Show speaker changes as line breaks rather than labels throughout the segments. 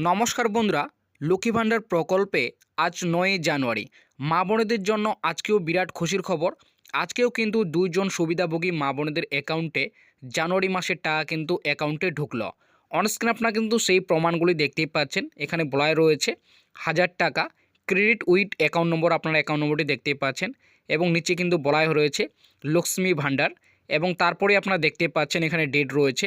নমস্কার বন্ধুরা, লক্ষ্মী ভাণ্ডার প্রকল্পে আজ নয় জানুয়ারি। মা বোনেদের জন্য আজকেও বিরাট খুশির খবর। আজকেও কিন্তু দুইজন সুবিধাভোগী মা বোনেদের অ্যাকাউন্টে জানুয়ারি মাসের টাকা কিন্তু অ্যাকাউন্টে ঢুকলো। অনস্ক্রিন আপনারা কিন্তু সেই প্রমাণগুলি দেখতেই পাচ্ছেন। এখানে বলায় রয়েছে, হাজার টাকা ক্রেডিট উইথ অ্যাকাউন্ট নম্বর আপনার অ্যাকাউন্ট নম্বরটি দেখতেই পাচ্ছেন এবং নিচে কিন্তু বলাই রয়েছে, লক্ষ্মী ভাণ্ডার এবং তারপরে আপনারা দেখতে পাচ্ছেন এখানে ডেট রয়েছে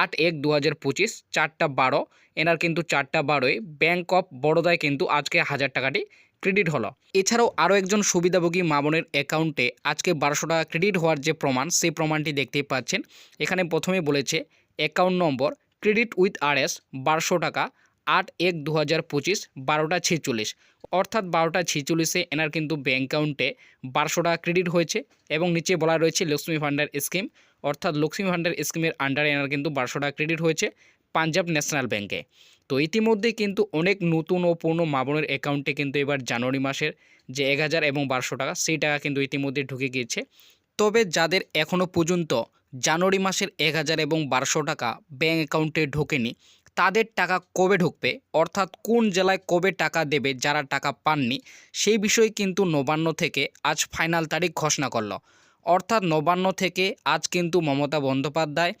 আট এক দু হাজার পঁচিশ, চারটা বারো, এনার কিন্তু চারটা বারোয় ব্যাঙ্ক অফ বরোদায় কিন্তু আজকে হাজার টাকাটি ক্রেডিট হলো। এছাড়াও আরও একজন সুবিধাভোগী মা বোনের অ্যাকাউন্টে আজকে বারোশো টাকা ক্রেডিট হওয়ার যে প্রমাণ, সেই প্রমাণটি দেখতেই পাচ্ছেন। এখানে প্রথমে বলেছে account number credit with R S বারোশো টাকা, আট এক দু হাজার পঁচিশ, বারোটা ছেচল্লিশ। অর্থাৎ বারোটা ছেচল্লিশে এনার কিন্তু ব্যাঙ্ক অ্যাকাউন্টে বারোশো টাকা ক্রেডিট হয়েছে এবং নিচে বলা রয়েছে লক্ষ্মী ভাণ্ডার স্কিম অর্থাৎ লক্ষ্মী ভাণ্ডার স্কিমের আন্ডারে এনার কিন্তু বারোশো টাকা ক্রেডিট হয়েছে পাঞ্জাব ন্যাশনাল ব্যাঙ্কে তো ইতিমধ্যে কিন্তু অনেক নতুন ও পুরনো মা বোনের অ্যাকাউন্টে কিন্তু এবার জানুয়ারি মাসের যে এক হাজার এবং বারোশো টাকা, সেই টাকা কিন্তু ইতিমধ্যে ঢুকে গিয়েছে। তবে যাদের এখনও পর্যন্ত জানুয়ারি মাসের এক হাজার এবং বারোশো টাকা ব্যাঙ্ক অ্যাকাউন্টে ঢোকেনি তাদের টাকা কবে ঢুকবে? অর্থাৎ কোন জেলায় কবে টাকা দেবে, যারা টাকা পাননি? সেই বিষয়ে কিন্তু নবান্ন থেকে আজ ফাইনাল তারিখ ঘোষণা করল। অর্থাৎ নবান্ন থেকে আজ কিন্তু মমতা বন্দ্যোপাধ্যায়,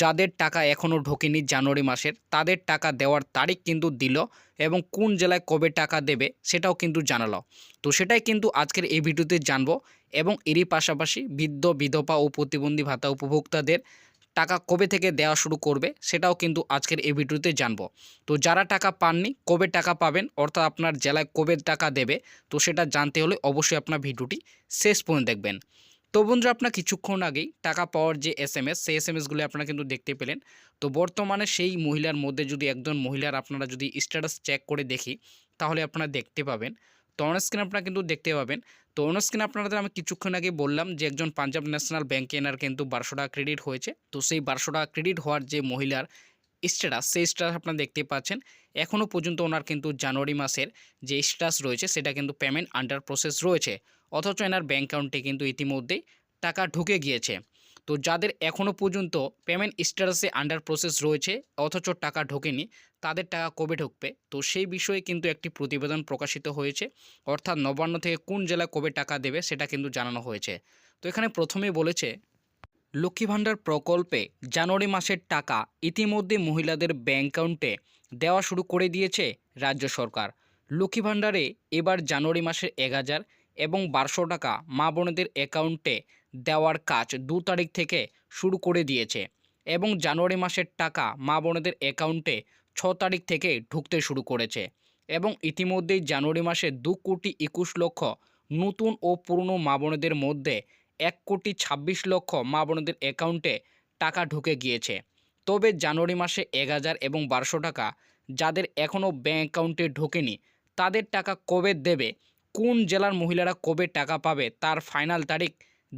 যাদের টাকা এখনও ঢোকেনি জানুয়ারি মাসের, তাদের টাকা দেওয়ার তারিখ কিন্তু দিল এবং কোন জেলায় কবে টাকা দেবে সেটাও কিন্তু জানালো। তো সেটাই কিন্তু আজকের এই ভিডিওতে জানব এবং এরই পাশাপাশি বৃদ্ধ, বিধবা ও প্রতিবন্ধী ভাতা উপভোক্তাদের টাকা কবে থেকে দেওয়া শুরু করবে সেটাও কিন্তু আজকের এই ভিডিওতে জানব। তো যারা টাকা পাননি, কবে টাকা পাবেন, অর্থাৎ আপনার জেলায় কবে টাকা দেবে, তো সেটা জানতে হলে অবশ্যই আপনার ভিডিওটি শেষ পর্যন্ত দেখবেন। তো বন্ধুরা, আপনার কিছুক্ষণ আগেই টাকা পাওয়ার যে এস এম এস সেই এস এম এসগুলি আপনারা কিন্তু দেখতে পেলেন। তো বর্তমানে সেই মহিলার মধ্যে যদি একজন মহিলার আপনারা যদি স্ট্যাটাস চেক করে দেখি, তাহলে আপনারা দেখতে পাবেন তো অনস্ক্রিন আপনারা কিন্তু দেখতে পাবেন। তো অনস্ক্রিন আপনাদের আমি কিছুক্ষণ আগে বললাম যে একজন পাঞ্জাব ন্যাশনাল ব্যাংকে এনার কিন্তু বারোশো টাকা ক্রেডিট হয়েছে। তো সেই বারোশো টাকা ক্রেডিট হওয়ার যে মহিলার স্ট্যাটাস সেই স্ট্যাটাস আপনারা দেখতে পাচ্ছেন। এখনও পর্যন্ত ওনার কিন্তু জানুয়ারি মাসের যে স্ট্যাটাস রয়েছে, সেটা কিন্তু পেমেন্ট আন্ডার প্রসেস রয়েছে। অথচ এনার ব্যাঙ্ক অ্যাকাউন্টে কিন্তু ইতিমধ্যেই টাকা ঢুকে গিয়েছে। তো যাদের এখনও পর্যন্ত পেমেন্ট স্ট্যাটাসে আন্ডার প্রসেস রয়েছে, অথচ টাকা ঢোকেনি, তাদের টাকা কবে ঢুকবে? তো সেই বিষয়ে কিন্তু একটি প্রতিবেদন প্রকাশিত হয়েছে। অর্থাৎ নবান্ন থেকে কোন জেলায় কবে টাকা দেবে সেটা কিন্তু জানানো হয়েছে। তো এখানে প্রথমেই বলেছে, লক্ষ্মী ভাণ্ডার প্রকল্পে জানুয়ারি মাসের টাকা ইতিমধ্যে মহিলাদের ব্যাঙ্ক অ্যাকাউন্টে দেওয়া শুরু করে দিয়েছে রাজ্য সরকার। লক্ষ্মী ভাণ্ডারে এবার জানুয়ারি মাসের এক হাজার এবং বারোশো টাকা মা বোনেদের অ্যাকাউন্টে দেওয়ার কাজ দু তারিখ থেকে শুরু করে দিয়েছে এবং জানুয়ারি মাসের টাকা মা বোনেদের অ্যাকাউন্টে ছ তারিখ থেকে ঢুকতে শুরু করেছে এবং ইতিমধ্যেই জানুয়ারি মাসে দু কোটি একুশ লক্ষ নতুন ও পুরনো মা বোনেদের মধ্যে এক কোটি ছাব্বিশ লক্ষ মা বোনেদের অ্যাকাউন্টে টাকা ঢুকে গিয়েছে। তবে জানুয়ারি মাসে এক হাজার এবং বারোশো টাকা যাদের এখনও ব্যাঙ্ক অ্যাকাউন্টে ঢোকেনি, তাদের টাকা কবে দেবে, কোন জেলার মহিলারা কবে টাকা পাবে, তার ফাইনাল তারিখ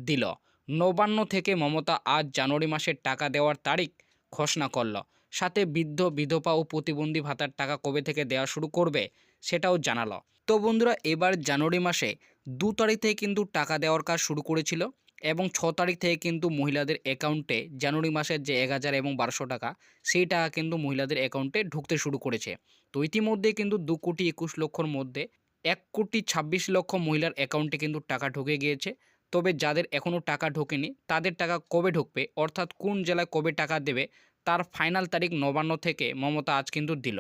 দিল। নবান্ন থেকে মমতা আজ জানুয়ারি মাসের টাকা দেওয়ার তারিখ ঘোষণা করল। সাথে বৃদ্ধ, বিধবা ও প্রতিবন্ধী ভাতার টাকা কবে থেকে দেওয়া শুরু করবে সেটাও জানালো। তো বন্ধুরা, এবার জানুয়ারি মাসে দু তারিখ থেকে কিন্তু টাকা দেওয়ার কাজ শুরু করেছিল এবং ছ তারিখ থেকে কিন্তু মহিলাদের অ্যাকাউন্টে জানুয়ারি মাসের যে এক হাজার এবং বারোশো টাকা, সেই টাকা কিন্তু মহিলাদের অ্যাকাউন্টে ঢুকতে শুরু করেছে। তো ইতিমধ্যে কিন্তু দু কোটি একুশ লক্ষর মধ্যে এক কোটি ছাব্বিশ লক্ষ মহিলার অ্যাকাউন্টে কিন্তু টাকা ঢুকে গিয়েছে। তবে যাদের এখনও টাকা ঢোকেনি, তাদের টাকা কবে ঢুকবে? অর্থাৎ কোন জেলায় কবে টাকা দেবে? তার ফাইনাল তারিখ নবান্ন থেকে মমতা আজ কিন্তু দিল।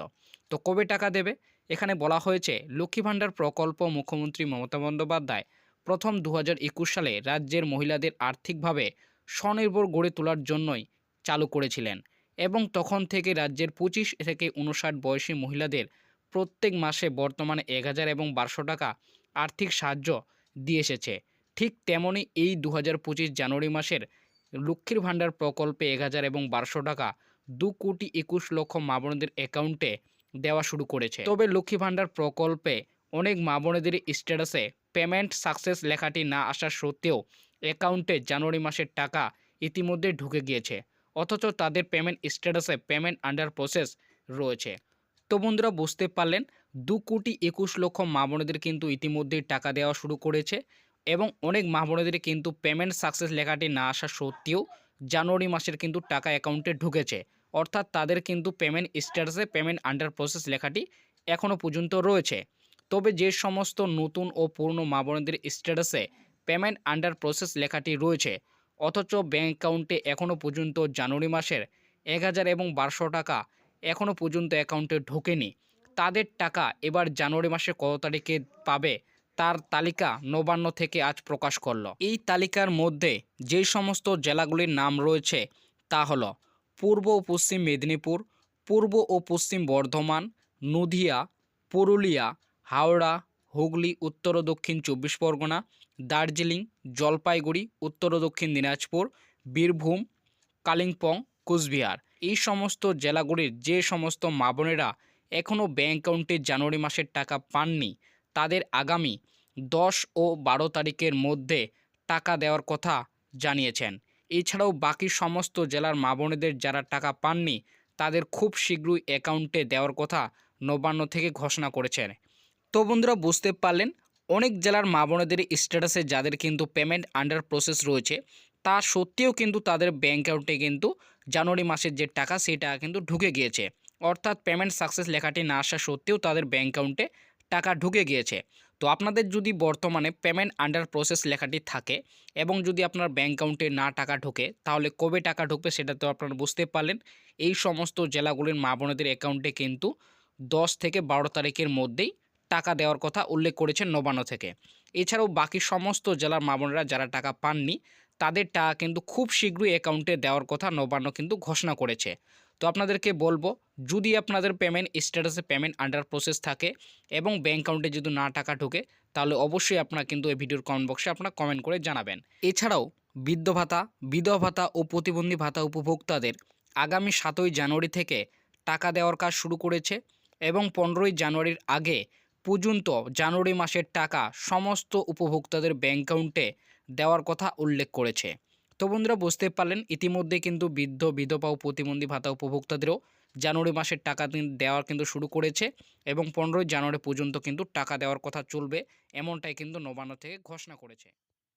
তো কবে টাকা দেবে? এখানে বলা হয়েছে, লক্ষ্মী ভাণ্ডার প্রকল্প মুখ্যমন্ত্রী মমতা বন্দ্যোপাধ্যায় প্রথম দু হাজার একুশ সালে রাজ্যের মহিলাদের আর্থিকভাবে স্বনির্ভর গড়ে তোলার জন্যই চালু করেছিলেন এবং তখন থেকে রাজ্যের পঁচিশ থেকে উনষাট বয়সী মহিলাদের প্রত্যেক মাসে বর্তমানে এক হাজার এবং বারোশো টাকা আর্থিক সাহায্য দিয়ে এসেছে। ঠিক তেমনই এই দু হাজার পঁচিশ জানুয়ারি মাসের লক্ষ্মীর ভাণ্ডার প্রকল্পে এক হাজার এবং বারোশো টাকা দু কোটি একুশ লক্ষ মা বোনদের অ্যাকাউন্টে দেওয়া শুরু করেছে। তবে লক্ষ্মী ভাণ্ডার প্রকল্পে অনেক মা বোনেদের স্ট্যাটাসে পেমেন্ট সাকসেস লেখাটি না আসা সত্ত্বেও অ্যাকাউন্টে জানুয়ারি মাসের টাকা ইতিমধ্যে ঢুকে গিয়েছে, অথচ তাদের পেমেন্ট স্ট্যাটাসে পেমেন্ট আন্ডার প্রসেস রয়েছে। তো বন্ধুরা, বুঝতে পারলেন, দু কোটি একুশ লক্ষ মা বোনেদের কিন্তু ইতিমধ্যেই টাকা দেওয়া শুরু করেছে। এবং অনেক মা কিন্তু পেমেন্ট সাকসেস লেখাটি না আসা সত্ত্বেও জানুয়ারি মাসের কিন্তু টাকা অ্যাকাউন্টে ঢুকেছে। অর্থাৎ তাদের কিন্তু পেমেন্ট স্ট্যাটাসে পেমেন্ট আন্ডার প্রসেস লেখাটি এখনও পর্যন্ত রয়েছে। তবে যে সমস্ত নতুন ও পুরনো মা বোনদের স্ট্যাটাসে পেমেন্ট আন্ডার প্রসেস লেখাটি রয়েছে, অথচ ব্যাঙ্ক অ্যাকাউন্টে এখনও পর্যন্ত জানুয়ারি মাসের এক হাজার এবং বারোশো টাকা এখনও পর্যন্ত অ্যাকাউন্টে ঢোকেনি। তাদের টাকা এবার জানুয়ারি মাসের কত তারিখে পাবে তার তালিকা নবান্ন থেকে আজ প্রকাশ করল। এই তালিকার মধ্যে যে সমস্ত জেলাগুলির নাম রয়েছে তা হলো পূর্ব ও পশ্চিম মেদিনীপুর, পূর্ব ও পশ্চিম বর্ধমান, নদিয়া, পুরুলিয়া, হাওড়া, হুগলি, উত্তর ও দক্ষিণ চব্বিশ পরগনা, দার্জিলিং, জলপাইগুড়ি, উত্তর ও দক্ষিণ দিনাজপুর, বীরভূম, কালিম্পং, কুচবিহার। এই সমস্ত জেলাগুলির যে সমস্ত মা বোনেরা এখনও ব্যাঙ্ক অ্যাকাউন্টে জানুয়ারি মাসের টাকা পাননি তাদের আগামী দশ ও বারো তারিখের মধ্যে টাকা দেওয়ার কথা জানিয়েছেন। এছাড়াও বাকি সমস্ত জেলার মা বোনেদের যারা টাকা পাননি, তাদের খুব শীঘ্রই অ্যাকাউন্টে দেওয়ার কথা নবান্ন থেকে ঘোষণা করেছেন। তো বন্ধুরা, বুঝতে পারলেন, অনেক জেলার মা বোনেদের স্ট্যাটাসে যাদের কিন্তু পেমেন্ট আন্ডার প্রসেস রয়েছে, তা সত্ত্বেও কিন্তু তাদের ব্যাঙ্ক অ্যাকাউন্টে কিন্তু জানুয়ারি মাসের যে টাকা, সেই টাকা কিন্তু ঢুকে গিয়েছে। অর্থাৎ পেমেন্ট সাকসেস লেখাটি না আসা সত্ত্বেও তাদের ব্যাঙ্ক অ্যাকাউন্টে টাকা ঢুকে গিয়েছে। তো আপনাদের যদি বর্তমানে পেমেন্ট আন্ডার প্রসেস লেখাটি থাকে এবং যদি আপনার ব্যাঙ্ক অ্যাকাউন্টে না টাকা ঢোকে, তাহলে কবে টাকা ঢুকবে সেটা তো আপনারা বুঝতে পারলেন। এই সমস্ত জেলাগুলির মা বোনেদের অ্যাকাউন্টে কিন্তু দশ থেকে বারো তারিখের মধ্যেই টাকা দেওয়ার কথা উল্লেখ করেছেন নবান্ন থেকে। এছাড়াও বাকি সমস্ত জেলার মা বোনেরা যারা টাকা পাননি, তাদের টাকা কিন্তু খুব শীঘ্রই অ্যাকাউন্টে দেওয়ার কথা নবান্ন কিন্তু ঘোষণা করেছে। তো আপনাদেরকে বলব, যদি আপনাদের পেমেন্ট স্ট্যাটাসে পেমেন্ট আন্ডার প্রসেস থাকে এবং ব্যাঙ্ক অ্যাকাউন্টে যদি না টাকা ঢোকে, তাহলে অবশ্যই আপনারা কিন্তু এই ভিডিওর কমেন্ট বক্সে আপনারা কমেন্ট করে জানাবেন। এছাড়াও, বৃদ্ধ ভাতা, বিধবা ভাতা ও প্রতিবন্ধী ভাতা উপভোক্তাদের আগামী সাতই জানুয়ারি থেকে টাকা দেওয়ার কাজ শুরু করেছে এবং পনেরোই জানুয়ারির আগে পর্যন্ত জানুয়ারি মাসের টাকা সমস্ত উপভোক্তাদের ব্যাঙ্ক অ্যাকাউন্টে দেওয়ার কথা উল্লেখ করেছে। তো বন্ধুরা বুঝতে পারলেন ইতিমধ্যে কিন্তু বৃদ্ধ, বিধবা ও প্রতিবন্ধী ভাতা উপভোক্তাদেরও জানুয়ারি মাসের টাকা দেওয়ার কিন্তু শুরু করেছে এবং পনেরোই জানুয়ারি পর্যন্ত কিন্তু টাকা দেওয়ার কথা চলবে, এমনটাই কিন্তু নবান্ন থেকে ঘোষণা করেছে।